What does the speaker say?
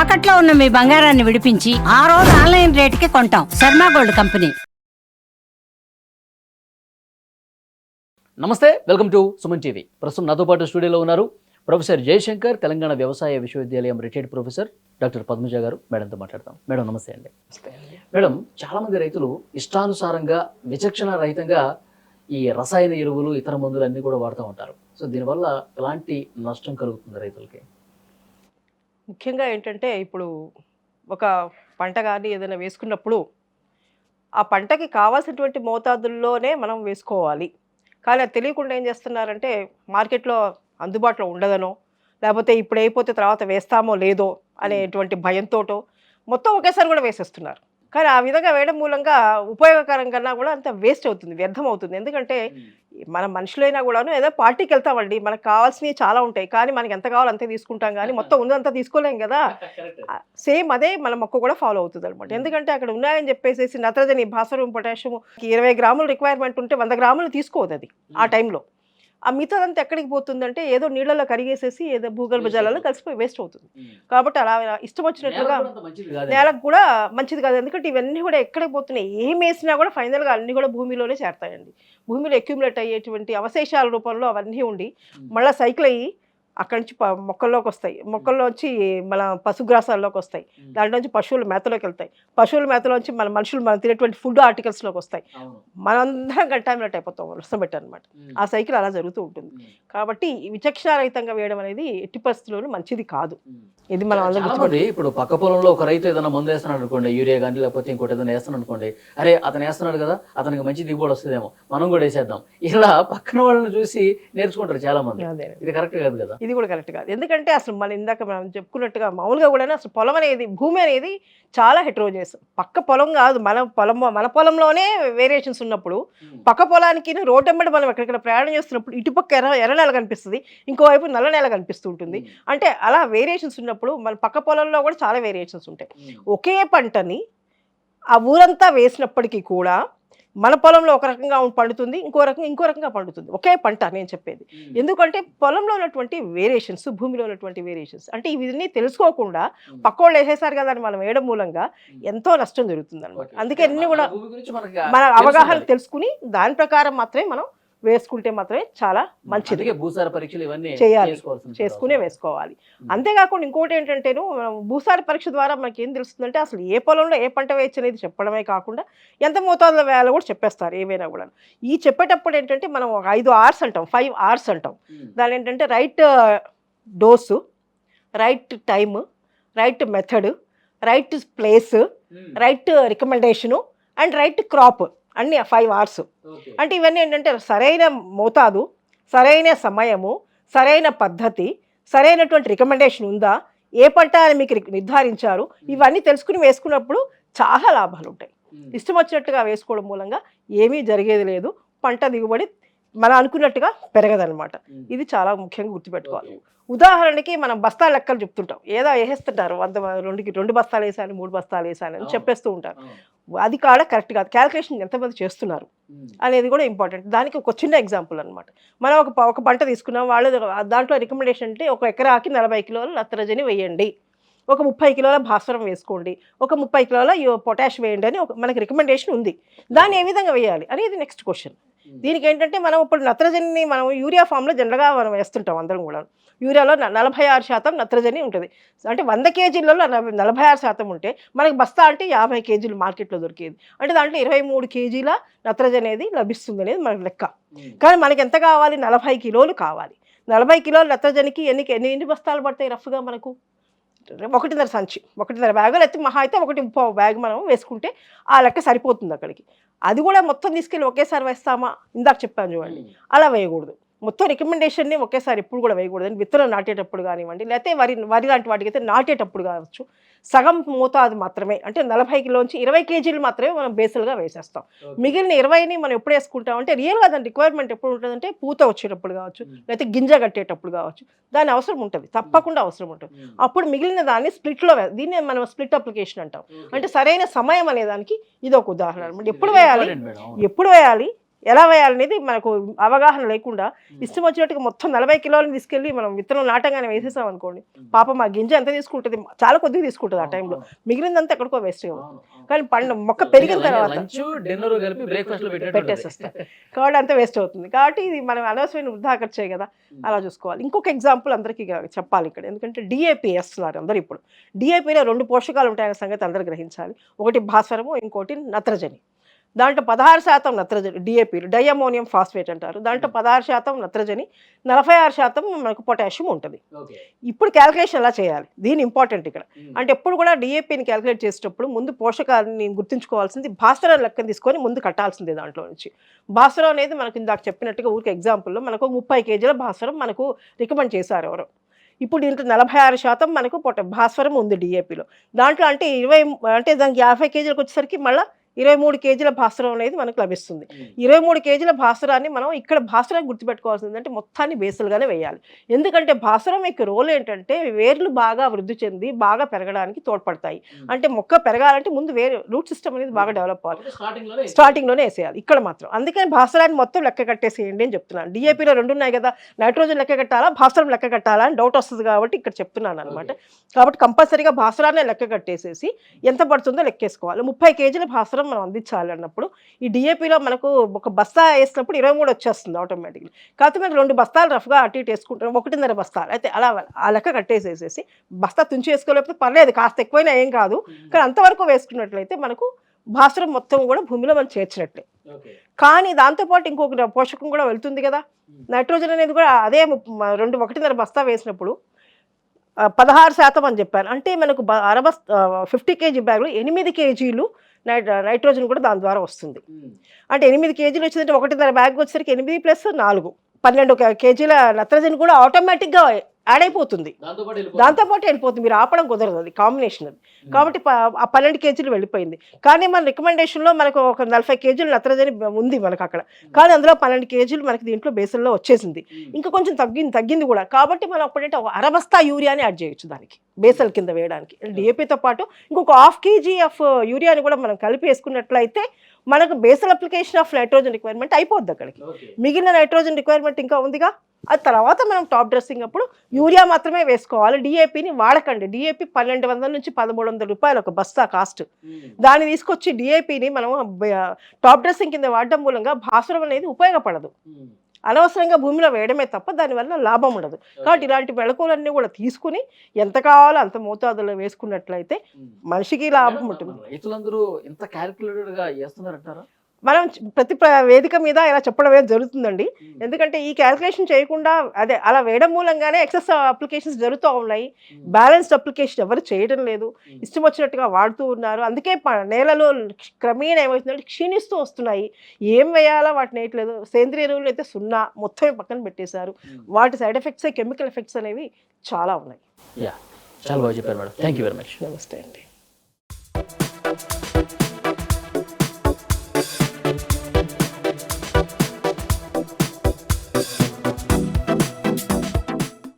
తాకట్లో ఉన్న మీ బంగారాన్ని విడిపించి ఆ రోజు ఆన్లైన్ రేటుకి కొంటాం. Sharma gold company. నమస్తే వెల్కమ్ టు సుమన్ టీవీ. ప్రస్తుతం నాతో పాటు స్టూడియోలో ఉన్నారు ప్రొఫెసర్ జయశంకర్ తెలంగాణ వ్యవసాయ విశ్వవిద్యాలయం రిటైర్డ్ ప్రొఫెసర్ డాక్టర్ పద్మజ గారు. మేడంతో మాట్లాడతాం మేడం నమస్తే అండి. మేడం చాలా మంది రైతులు ఇష్టానుసారంగా విచక్షణ రహితంగా ఈ రసాయన ఎరువులు ఇతర మందులు అన్ని కూడా వాడుతూ ఉంటారు. సో దీనివల్ల ఎలాంటి నష్టం కలుగుతుంది రైతులకి? ముఖ్యంగా ఏంటంటే ఇప్పుడు ఒక పంట కానీ ఏదైనా వేసుకున్నప్పుడు ఆ పంటకి కావాల్సినటువంటి మోతాదుల్లోనే మనం వేసుకోవాలి. కానీ అది తెలియకుండా ఏం చేస్తున్నారంటే మార్కెట్లో అందుబాటులో ఉండదనో లేకపోతే ఇప్పుడు అయిపోతే తర్వాత వేస్తామో లేదో అనేటువంటి భయంతోటో మొత్తం ఒకేసారి కూడా వేసేస్తున్నారు. కానీ ఆ విధంగా వేయడం మూలంగా ఉపయోగకరం కన్నా కూడా అంత వేస్ట్ అవుతుంది వ్యర్థం అవుతుంది. ఎందుకంటే మన మనుషులైనా కూడాను ఏదో పార్టీకి వెళ్తామండి. మనకు కావాల్సినవి చాలా ఉంటాయి. కానీ మనకి ఎంత కావాలో అంతే తీసుకుంటాం కానీ మొత్తం ఉన్నదంతా తీసుకోలేం కదా. సేమ్ అదే మన మొక్క కూడా ఫాలో అవుతుంది అనమాట ఎందుకంటే అక్కడ ఉన్నాయని చెప్పేసి నత్రజని భాస్వరం పొటాషియం ఇరవై గ్రాములు రిక్వైర్మెంట్ ఉంటే వంద గ్రాములు తీసుకోదు అది ఆ టైంలో. ఆ మిగతాదంతా ఎక్కడికి పోతుందంటే ఏదో నీళ్ళలో కరిగేసేసి ఏదో భూగర్భ జలాల్లో కలిసిపోయి వేస్ట్ అవుతుంది. కాబట్టి అలా ఇష్టం వచ్చినట్లుగా నేలకు కూడా మంచిది కాదు. ఎందుకంటే ఇవన్నీ కూడా ఎక్కడికి పోతున్నాయి? ఏం వేసినా కూడా ఫైనల్గా అన్ని కూడా భూమిలోనే చేరతాయండి. భూమిలో అక్యుములేట్ అయ్యేటువంటి అవశేషాల రూపంలో అవన్నీ ఉండి మళ్ళీ సైకిల్ అయ్యి అక్కడి నుంచి మొక్కల్లోకి వస్తాయి. మొక్కల్లో వచ్చి మన పశుగ్రాసాల్లోకి వస్తాయి. దాంట్లో నుంచి పశువుల మేతలోకి వెళ్తాయి. పశువుల మేతలోంచి మన మనుషులు మనం తినేటువంటి ఫుడ్ ఆర్టికల్స్లోకి వస్తాయి. మనందరం కంటామినేట్ అయిపోతాం వస్తబెట్టి అనమాట ఆ సైకిల్ అలా జరుగుతూ ఉంటుంది. కాబట్టి విచక్షణారహితంగా వేయడం అనేది ఎట్టి పరిస్థితుల్లోనూ మంచిది కాదు. ఇది మనం అందరం ఇప్పుడు పక్క పొలంలో ఒక రైతు ఏదైనా మందు వేస్తున్నాడు అనుకోండి యూరియా కానీ లేకపోతే ఇంకోటి ఏదైనా వేస్తున్నాడు అనుకోండి అరే అతను వేస్తున్నాడు కదా అతనికి మంచి దిగుబడి వస్తుందేమో మనం కూడా వేసేద్దాం. ఇలా పక్కన వాళ్ళని చూసి నేర్చుకుంటారు చాలా మంది. ఇది కరెక్ట్ కాదు కదా? ఇది కూడా కరెక్ట్ కాదు. ఎందుకంటే అసలు మన ఇందాక మనం చెప్పుకున్నట్టుగా మామూలుగా కూడా అసలు పొలం అనేది భూమి అనేది చాలా హెట్రోజెస్ పక్క పొలం కాదు మన పొలం మన పొలంలోనే వేరియేషన్స్ ఉన్నప్పుడు పక్క పొలానికి రోడ్డు మనం ఎక్కడికైనా ప్రయాణం చేస్తున్నప్పుడు ఇటుపక్క ఎర్ర ఎర్ర నేల కనిపిస్తుంది ఇంకోవైపు నల్ల నేల కనిపిస్తూ ఉంటుంది. అంటే అలా వేరియేషన్స్ ఉన్నప్పుడు మన పక్క పొలంలో కూడా చాలా వేరియేషన్స్ ఉంటాయి. ఒకే పంటని ఆ ఊరంతా వేసినప్పటికీ కూడా మన పొలంలో ఒక రకంగా పండుతుంది ఇంకో రకంగా ఇంకో రకంగా పండుతుంది. ఒకే పంట నేను చెప్పేది. ఎందుకంటే పొలంలో ఉన్నటువంటి వేరియేషన్స్ భూమిలో ఉన్నటువంటి వేరియేషన్స్ అంటే ఇవన్నీ తెలుసుకోకుండా పక్కోళ్ళు వేసేసారు కదా అని మనం వేయడం మూలంగా ఎంతో నష్టం జరుగుతుంది అనమాట అందుకే అన్ని కూడా మన అవగాహన తెలుసుకుని దాని ప్రకారం మాత్రమే మనం వేసుకుంటే మాత్రమే చాలా మంచిది భూసార పరీక్షలు ఇవన్నీ చేయాలి. చేసుకునే. వేసుకోవాలి అంతేకాకుండా ఇంకోటి ఏంటంటేను మనం భూసార పరీక్ష ద్వారా మనకి ఏం తెలుస్తుందంటే అసలు ఏ పొలంలో ఏ పంట వేయచ్చు అనేది చెప్పడమే కాకుండా ఎంత మోతాదులో వేయాలో కూడా చెప్పేస్తారు ఏవైనా కూడా ఈ చెప్పేటప్పుడు ఏంటంటే మనం ఒక ఐదు అవర్స్ అంటాం ఫైవ్ అవర్స్ అంటాం. దాని ఏంటంటే right dose right time right method right place. Right recommendation and right crop అన్ని ఫైవ్ అవర్స్. అంటే ఇవన్నీ ఏంటంటే సరైన మోతాదు సరైన సమయము సరైన పద్ధతి సరైనటువంటి రికమెండేషన్ ఉందా ఏ పంట అని మీకు నిర్ధారించారు ఇవన్నీ తెలుసుకుని వేసుకున్నప్పుడు చాలా లాభాలు ఉంటాయి. ఇష్టం వచ్చినట్టుగా వేసుకోవడం మూలంగా ఏమీ జరిగేది లేదు పంట దిగుబడి మనం అనుకున్నట్టుగా పెరగదనమాట. ఇది చాలా ముఖ్యంగా గుర్తుపెట్టుకోవాలి. ఉదాహరణకి మనం బస్తాల లెక్కలు చెప్తుంటాం ఏదో వేసేస్తుంటారు వంద రెండుకి రెండు బస్తాలు వేసాను మూడు బస్తాలు వేసాను అని. చెప్పేస్తూ ఉంటారు. అది కాడ కరెక్ట్ కాదు. క్యాల్కులేషన్ ఎంతమంది చేస్తున్నారు ఉమ్. అనేది కూడా ఇంపార్టెంట్ దానికి ఒక చిన్న ఎగ్జాంపుల్ అనమాట మనం ఒక ఒక పంట తీసుకున్నాం వాళ్ళు దాంట్లో రికమెండేషన్ అంటే ఒక ఎకరాకి నలభై కిలోల నత్రజని వేయండి. ఒక ముప్పై కిలోల భాస్వరం వేసుకోండి. ఒక ముప్పై కిలోల పొటాష్ వేయండి అని ఒక మనకి రికమెండేషన్ ఉంది. దాన్ని ఏ విధంగా వేయాలి అనేది నెక్స్ట్ క్వశ్చన్ ఉమ్. దీనికి ఏంటంటే మనం ఇప్పుడు నత్రజనిని మనం యూరియా ఫామ్లో జనరల్గా మనం వేస్తుంటాం అందరం కూడా యూరియాలో నలభై ఆరు శాతం నత్రజని ఉంటుంది. అంటే వంద కేజీలలో నలభై- నలభై ఆరు శాతం ఉంటే మనకి బస్తా అంటే యాభై కేజీలు మార్కెట్లో దొరికేది. అంటే దాంట్లో ఇరవై మూడు కేజీల నత్రజని అనేది లభిస్తుంది అనేది మనకి లెక్క. కానీ మనకి ఎంత కావాలి? నలభై కిలోలు కావాలి. నలభై కిలోల నత్రజనికి ఎన్ని ఎన్ని ఎన్ని బస్తాలు పడతాయి రఫ్గా మనకు? ఒకటిన్నర సంచి ఒకటిన్నర బ్యాగు. లేకపోతే మహా అయితే ఒకటి ముప్పై బ్యాగ్ మనం వేసుకుంటే ఆ లెక్క సరిపోతుంది అక్కడికి. అది కూడా మొత్తం తీసుకెళ్ళి ఒకేసారి వేస్తామా? ఇందాక చెప్పాను చూడండి. అలా వేయకూడదు. మొత్తం రికమెండేషన్ని ఒకేసారి ఎప్పుడు కూడా వేయకూడదు అని విత్తనం నాటేటప్పుడు కానివ్వండి లేకపోతే వరి వరి లాంటి వాటికి అయితే నాటేటప్పుడు కావచ్చు సగం మోతాదు మాత్రమే అంటే నలభై కిలోంచి ఇరవై కేజీలు మాత్రమే మనం బేసల్గా వేసేస్తాం. మిగిలిన ఇరవైని మనం ఎప్పుడు వేసుకుంటాం అంటే రియల్గా దాని రిక్వైర్మెంట్ ఎప్పుడు ఉంటుందంటే పూత వచ్చేటప్పుడు కావచ్చు. లేకపోతే గింజ కట్టేటప్పుడు కావచ్చు దాని అవసరం ఉంటుంది తప్పకుండా అవసరం ఉంటుంది. అప్పుడు మిగిలిన దాన్ని స్ప్లిట్లో దీన్ని మనం స్ప్లిట్ అప్లికేషన్ అంటాం. అంటే సరైన సమయం అనే దానికి ఇది ఒక ఉదాహరణ అనమాట ఎప్పుడు వేయాలి. ఎప్పుడు వేయాలి ఎలా వేయాలనేది మనకు అవగాహన లేకుండా ఇష్టం వచ్చినట్టుగా మొత్తం నలభై కిలోలు తీసుకెళ్ళి మనం విత్తనం నాటంగానే వేసేసాం అనుకోండి. పాపం ఆ గింజ ఎంత తీసుకుంటుంది? చాలా కొద్దిగా తీసుకుంటుంది ఆ టైంలో. మిగిలిందంతా ఎక్కడికో వేస్ట్ కానీ పండు మొక్క పెరిగిన తర్వాత పెట్టేసేస్తాం. కాబట్టి అంత వేస్ట్ అవుతుంది. కాబట్టి ఇది మనం అనవసరమైన వృద్ధా ఖర్చే కదా. అలా చూసుకోవాలి. ఇంకొక ఎగ్జాంపుల్ అందరికీ చెప్పాలి ఇక్కడ. ఎందుకంటే డిఏపి వేస్తున్నారు అందరు ఇప్పుడు. డిఏపిలో రెండు పోషకాలు ఉంటాయనే సంగతి అందరూ గ్రహించాలి. ఒకటి భాస్వరము ఇంకోటి నత్రజని. దాంట్లో పదహారు శాతం నత్రజని డిఏపీలు డైఅమోనియం ఫాస్ఫేట్ అంటారు. దాంట్లో పదహారు శాతం నత్రజని నలభై ఆరు శాతం మనకు పొటాషియం ఉంటుంది. ఇప్పుడు క్యాలిక్యులేషన్ ఎలా చేయాలి? దీని ఇంపార్టెంట్ ఇక్కడ. అంటే ఎప్పుడు కూడా డిఏపిని క్యాలిక్యులేట్ చేసేటప్పుడు ముందు పోషకాలని గుర్తుంచుకోవాల్సింది భాస్వరం లెక్కన తీసుకొని ముందు కట్టాల్సిందే దాంట్లో నుంచి. భాస్వరం అనేది మనకు ఇందాక చెప్పినట్టుగా ఊరికి ఎగ్జాంపుల్లో మనకు ముప్పై కేజీల భాస్వరం మనకు రికమెండ్ చేశారు ఎవరు. ఇప్పుడు దీంట్లో నలభై ఆరు శాతం మనకు పొట భాస్వరం ఉంది డిఏపిలో దాంట్లో అంటే ఇరవై అంటే దానికి యాభై కేజీలకు వచ్చేసరికి మళ్ళీ ఇరవై మూడు కేజీల భాస్వరం అనేది మనకు లభిస్తుంది. ఇరవై మూడు కేజీల భాస్వరాన్ని మనం ఇక్కడ భాస్వరం గుర్తుపెట్టుకోవాల్సింది అంటే మొత్తాన్ని బేసులుగానే వేయాలి. ఎందుకంటే భాస్వరం యొక్క రోల్ ఏంటంటే వేర్లు బాగా వృద్ధి చెంది బాగా పెరగడానికి తోడ్పడతాయి. అంటే మొక్క పెరగాలంటే ముందు వేరు రూట్ సిస్టమ్ అనేది బాగా డెవలప్ అవ్వాలి. స్టార్టింగ్లోనే స్టార్టింగ్లోనే వేసేయాలి. ఇక్కడ మాత్రం. అందుకని భాస్వరాన్ని మొత్తం లెక్క కట్టేసేయండి అని చెప్తున్నాను. డిఏపిలో రెండు ఉన్నాయి కదా నైట్రోజన్ లెక్క కట్టాలా భాస్వరం లెక్క కట్టాలా అని డౌట్ వస్తుంది కాబట్టి ఇక్కడ చెప్తున్నాను అనమాట కాబట్టి కంపల్సరీగా భాస్వరాన్ని లెక్క కట్టేసేసి ఎంత పడుతుందో లెక్కేసుకోవాలి. ముప్పై కేజీల భాస్వరం మనం అందించాలి అన్నప్పుడు ఈ డిఏపిలో మనకు ఒక బస్తా వేసినప్పుడు ఇరవై మూడు వచ్చేస్తుంది ఆటోమేటిక్లీ కాకపోతే మీరు రెండు బస్తాలు రఫ్గా అటు ఇటు వేసుకుంటారు ఒకటిన్నర బస్తాలు. అయితే అలా ఆ లెక్క కట్టేసేసేసి బస్తా తుంచి వేసుకోలేకపోతే పర్లేదు కాస్త ఎక్కువైనా ఏం కాదు. కానీ అంతవరకు వేసుకున్నట్లయితే మనకు భాస్వరం మొత్తం కూడా భూమిలో మనం చేర్చినట్లే కానీ దాంతోపాటు ఇంకొక పోషకం కూడా వెళ్తుంది కదా. నైట్రోజన్ అనేది కూడా అదే రెండు ఒకటిన్నర బస్తా వేసినప్పుడు పదహారు శాతం అని చెప్పాను. అంటే మనకు అరబస్ ఫిఫ్టీ కేజీ బ్యాగ్లో ఎనిమిది కేజీలు నైట్రోజన్ కూడా దాని ద్వారా వస్తుంది. అంటే ఎనిమిది కేజీలు వచ్చిందంటే ఒకటిన్నర బ్యాగ్ వచ్చేసరికి ఎనిమిది ప్లస్ నాలుగు. పన్నెండు కేజీల నత్రజని కూడా ఆటోమేటిక్గా యాడ్ అయిపోతుంది దాంతో పాటు దాంతోపాటు వెళ్ళిపోతుంది. మీరు ఆపడం కుదరదు. అది కాంబినేషన్ అది. కాబట్టి ఆ పన్నెండు కేజీలు వెళ్ళిపోయింది. కానీ మన రికమెండేషన్లో మనకు ఒక నలభై కేజీలు నత్రజని ఉంది మనకు అక్కడ. కానీ అందులో పన్నెండు కేజీలు మనకి దీంట్లో బేసల్లో వచ్చేసింది. ఇంకా కొంచెం తగ్గింది తగ్గింది కూడా. కాబట్టి మనం అప్పుడంటే ఒక అరబస్తా యూరియాని యాడ్ చేయొచ్చు దానికి. బేసల్ కింద వేయడానికి. డిఏపితో పాటు ఇంకొక హాఫ్ కేజీ ఆఫ్ యూరియాని కూడా మనం కలిపి వేసుకున్నట్లయితే మనకు basal application of nitrogen requirement అయిపోద్ది అక్కడికి. మిగిలిన నైట్రోజన్ రిక్వైర్మెంట్ ఇంకా ఉందిగా? ఆ తర్వాత మనం టాప్ డ్రెస్సింగ్ అప్పుడు యూరియా మాత్రమే వేసుకోవాలి. డిఏపిని వాడకండి. డిఏపి పన్నెండు వందల నుంచి పదమూడు వందల రూపాయలు ఒక బస్తా కాస్ట్. దాన్ని తీసుకొచ్చి డిఏపిని మనం టాప్ డ్రెస్సింగ్ కింద వాడడం మూలంగా భాస్వరం అనేది ఉపయోగపడదు. అనవసరంగా భూమిలో వేయడమే తప్ప దానివల్ల లాభం ఉండదు. కాబట్టి ఇలాంటి మెళకువలన్నీ కూడా తీసుకుని ఎంత కావాలో అంత మోతాదులో వేసుకున్నట్లయితే మనిషికి లాభం ఉంటుంది. రైతులందరూ ఇంత క్యాలిక్యులేటెడ్గా చేస్తున్నారంటారా? మనం ప్రతి ప్ర- వేదిక మీద ఇలా చెప్పడం అనేది జరుగుతుందండి. ఎందుకంటే ఈ క్యాల్కులేషన్ చేయకుండా అదే అలా వేయడం మూలంగానే ఎక్సెస్ అప్లికేషన్స్ జరుగుతూ ఉన్నాయి. బ్యాలెన్స్డ్ అప్లికేషన్ ఎవరు చేయడం లేదు. ఇష్టం వచ్చినట్టుగా వాడుతూ ఉన్నారు. అందుకే నేలలు క్రమేణ ఏమవుతుందంటే క్షీణిస్తూ వస్తున్నాయి. ఏం వేయాలో వాటిని వేయట్లేదు. సేంద్రియ ఎరువులు అయితే సున్నా మొత్తం పక్కన పెట్టేశారు. వాటి సైడ్ ఎఫెక్ట్స్ కెమికల్ ఎఫెక్ట్స్ అనేవి చాలా ఉన్నాయి. యా చాలా బాగా చెప్పారు madam. Thank you very much. నమస్తే అండి.